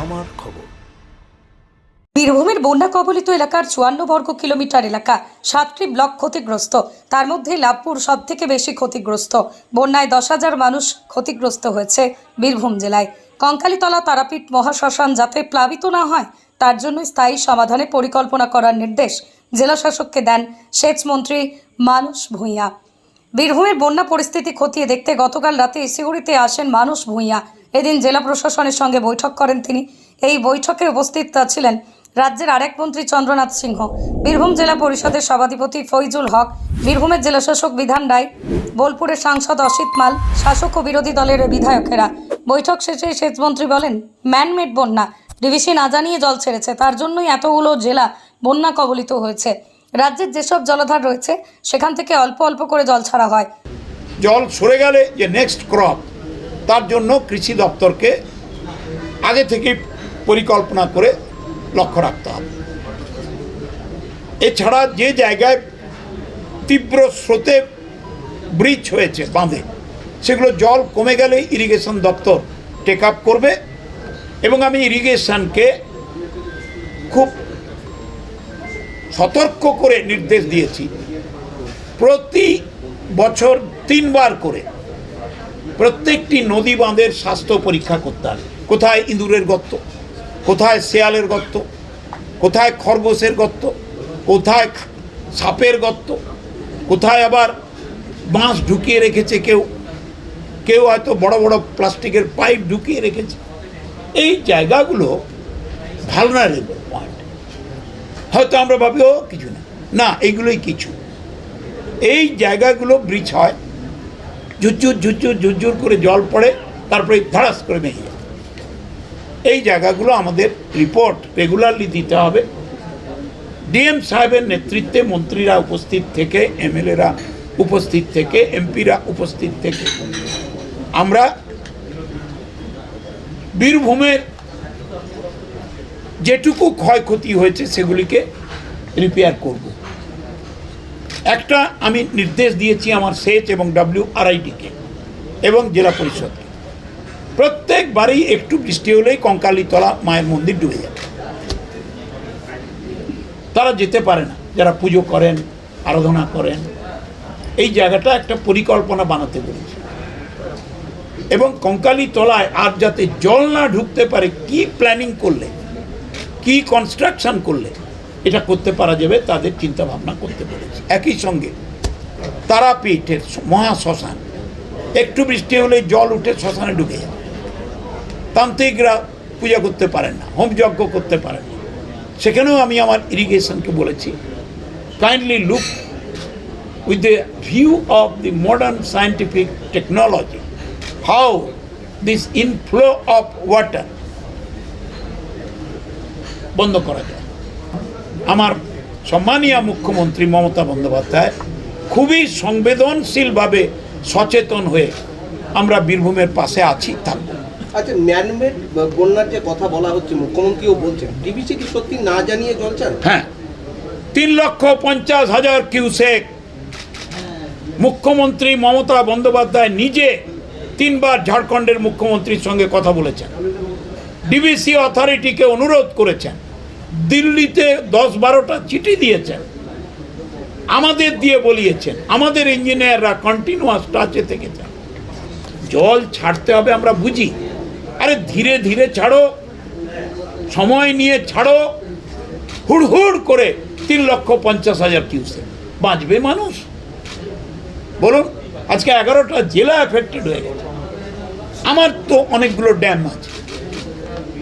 আমার খবর। বীরভূমের বন্যা কবলিত এলাকার চুয়ান্ন বর্গ কিলোমিটার এলাকা সাতটি ব্লক ক্ষতিগ্রস্ত। তার মধ্যে লাভপুর সব থেকে বেশি ক্ষতিগ্রস্ত। বন্যায় দশ হাজার মানুষ ক্ষতিগ্রস্ত হয়েছে বীরভূম জেলায়। কঙ্কালীতলা, তারাপীঠ, মহাশ্মশান যাতে প্লাবিত না হয়, তার জন্য স্থায়ী সমাধানে পরিকল্পনা করার নির্দেশ জেলাশাসককে দেন সেচমন্ত্রী মানুষ ভূঁইয়া। বীরভূমের বন্যা পরিস্থিতি খতিয়ে দেখতে গতকাল রাতে শিউড়িতে আসেন মানুষ ভূঁইয়া। এদিন জেলা প্রশাসনের সঙ্গে বৈঠক করেন তিনি। এই বৈঠকে উপস্থিত ছিলেন রাজ্যের আরেক মন্ত্রী চন্দ্রনাথ সিংহ, বীরভূম জেলা পরিষদের সভাধিপতি ফৈজুল হক, বীরভূমের জেলাশাসক বিধান রায়, বোলপুরের সাংসদ অসিত মাল, শাসক ও বিরোধী দলের বিধায়কেরা। বৈঠক শেষে সেচমন্ত্রী বলেন ম্যানমেড বন্যা ডিভিসি না জানিয়ে জল ছেড়েছে, তার জন্যই এতগুলো জেলা বন্যা কবলিত হয়েছে। রাজ্যের যেসব জলাধার রয়েছে, সেখান থেকে অল্প অল্প করে জল ছাড়া হয়। জল সরে গেলে যে নেক্সট ক্রপ তার জন্য কৃষি দপ্তরকে আগে থেকে পরিকল্পনা করে লক্ষ্য রাখতে হবে। এছাড়া যে জায়গায় তীব্র স্রোতে ব্রিজ হয়েছে বাঁধে, সেগুলো জল কমে গেলে ইরিগেশন দপ্তর টেক আপ করবে এবং আমি ইরিগেশনকে খুব সতর্ক করে নির্দেশ দিয়েছি। প্রতি বছর তিনবার করে প্রত্যেকটি নদী বাঁধের স্বাস্থ্য পরীক্ষা করতে হবে। কোথায় ইঁদুরের গর্ত? কোথায় শেয়ালের গর্ত? কোথায় খরগোশের গর্ত? কোথায় সাপের গর্ত? কোথায় আবার বাঁশ ঢুকিয়ে রেখেছে কেউ? কেউ হয়তো বড় বড় প্লাস্টিকের পাইপ ঢুকিয়ে রেখেছে। এই জায়গাগুলো ভালনারেবল পয়েন্ট হয়তো আমরা ভাবি, ও, কিছু না। না, এইগুলোই কিছু। এই জায়গাগুলো ব্রিজ হয় ঝুরঝুর ঝুরঝুর ঝুরঝুর করে জল পড়ে, তারপরে ধারাস করে ভেঙে যায়। এই জায়গাগুলো আমাদের রিপোর্ট রেগুলারলি দিতে হবে। ডিএম সাহেবের নেতৃত্বে মন্ত্রীরা উপস্থিত থেকে, এমএলএরা উপস্থিত থেকে, এমপিরা উপস্থিত থেকে, আমরা বীরভূমের যেটুকু ক্ষয়ক্ষতি হয়েছে সেগুলিকে রিপেয়ার করব। একটা আমি নির্দেশ দিয়েছি আমার সেচ এবং ডাব্লিউ আরআইডিকে এবং জেলা পরিষদকে। প্রত্যেকবারই একটু বৃষ্টি হলেই কঙ্কালীতলা মায়ের মন্দির ডুবে যাবে তারা যেতে পারে না। যারা পুজো করেন, আরাধনা করেন, এই জায়গাটা একটা পরিকল্পনা বানাতে বলেছে। এবং কঙ্কালী তলায় আর যাতে জল না ঢুকতে পারে, কি প্ল্যানিং করলে, কি কনস্ট্রাকশন করলে এটা করতে পারা যাবে, তাদের চিন্তা ভাবনা করতে পেরেছে একই সঙ্গে তারাপীঠের মহা শ্মশান একটু বৃষ্টি হলে জল উঠে শ্মশানে ঢুকে যায়। তান্ত্রিকরা পূজা করতে পারেন না, হোমযজ্ঞ করতে পারেন না। সেখানেও আমি আমার ইরিগেশনকে বলেছি kindly look with the view of the modern scientific technology how this inflow of water বন্ধ করা যায়। আমার সম্মানীয় মুখ্যমন্ত্রী মমতা বন্দ্যোপাধ্যায় খুবই সংবেদনশীলভাবে সচেতন হয়ে আমরা বীরভূমের পাশে আছি থাকব আচ্ছা ম্যানমেড বন্যার যে কথা বলা হচ্ছে মুখ্যমন্ত্রীও বলছেন ডিবিসি কি সত্যি না জানিয়ে জল চান হ্যাঁ। তিন লক্ষ পঞ্চাশ হাজার কিউসেক মুখ্যমন্ত্রী মমতা বন্দ্যোপাধ্যায় নিজে তিনবার ঝাড়খণ্ডের মুখ্যমন্ত্রীর সঙ্গে কথা বলেছেন। ডিবিসি অথরিটিকে অনুরোধ করেছেন। দিল্লিতে দশ বারোটা চিঠি দিয়েছেন। আমাদের দিয়ে বলিয়েছেন। আমাদের ইঞ্জিনিয়াররা কন্টিনিউয়াস টাচে থেকেছেন জল ছাড়তে হবে আমরা বুঝি। আরে ধীরে ধীরে ছাড়ো। সময় নিয়ে ছাড়ো। হুড়হুড় করে তিন লক্ষ পঞ্চাশ হাজার কিউসে বাঁচবে মানুষ। বলুন, আজকে এগারোটা জেলা এফেক্টেড হয়ে গেছে। আমার তো অনেকগুলো ড্যাম আছে।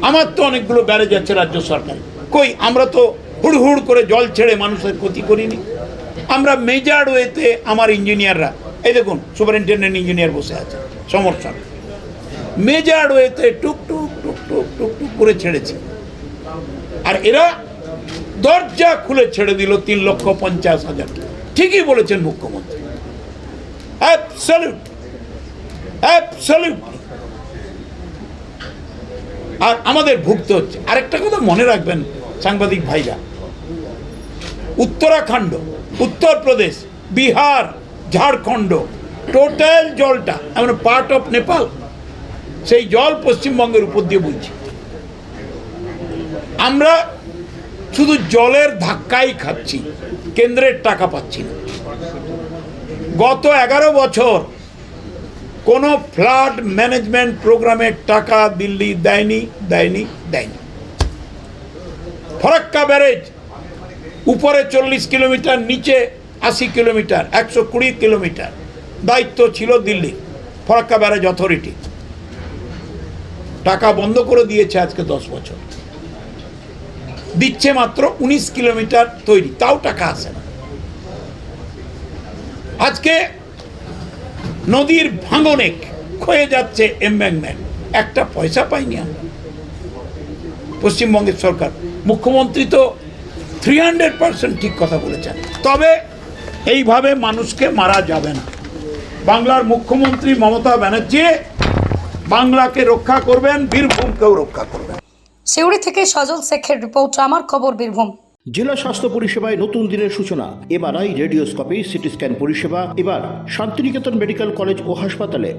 আমার তো অনেকগুলো ব্যারেজ আছে রাজ্য সরকার কই, আমরা তো হুড়হুড় করে জল ছেড়ে মানুষের ক্ষতি করিনি। আমরা মেজার ওয়েতে আমার ইঞ্জিনিয়াররা, এই দেখুন, সুপারিনটেন্ডেন্ট ইঞ্জিনিয়ার বসে আছে সমর্থন মেজার ওয়েতে টুক টুক টুক টুক টুক টুক করে ছেড়েছে। আর এরা দরজা খুলে ছেড়ে দিল তিন লক্ষ পঞ্চাশ হাজার। ঠিকই বলেছেন মুখ্যমন্ত্রী। আর আমাদের ভুগতে হচ্ছে। আরেকটা কথা মনে রাখবেন সাংবাদিক ভাইরা। উত্তরাখণ্ড, উত্তরপ্রদেশ, বিহার, ঝাড়খণ্ড, টোটাল জলটা, এমন পার্ট অফ নেপাল সেই জল পশ্চিমবঙ্গের উপর দিয়ে বইছে। আমরা শুধু জলের ধাক্কাই খাচ্ছি, কেন্দ্রের টাকা পাচ্ছি না। গত এগারো বছর কোনো ফ্লাড ম্যানেজমেন্ট প্রোগ্রামের টাকা দিল্লি দেয়নি দেয়নি দেয়নি। ফরাক্কা ব্যারেজ, উপরে চল্লিশ কিলোমিটার, নিচে আশি কিলোমিটার, একশো কুড়ি কিলোমিটার। দায়িত্ব ছিল দিল্লি ফরাক্কা ব্যারেজ অথরিটি। টাকা বন্ধ করে দিয়েছে আজকে দশ বছর। দিচ্ছে মাত্র উনিশ কিলোমিটার তৈরি, তাও টাকা আসে না। আজকে নদীর ভাঙনে ক্ষয়ে যাচ্ছে এমব্যাংমেন্ট একটা পয়সা পাইনি আমরা। পশ্চিমবঙ্গের সরকার মুখ্যমন্ত্রী তো থ্রি হান্ড্রেড পার্সেন্ট ঠিক কথা বলেছেন। তবে এইভাবে মানুষকে মারা যাবে না। বাংলার মুখ্যমন্ত্রী মমতা ব্যানার্জি বাংলাকে রক্ষা করবেন বীরভূমকেও রক্ষা করবেন। সিউড়ি থেকে সজল শেখের রিপোর্ট আমার খবর বীরভূম। জেলা স্বাস্থ্য পরিষেবায় নতুন দিনের সূচনা। এমআরআই রেডিওস্কোপি সিটি স্ক্যান পরিষেবা। এবার শান্তিনিকেতন মেডিকেল কলেজ ও হাসপাতালে।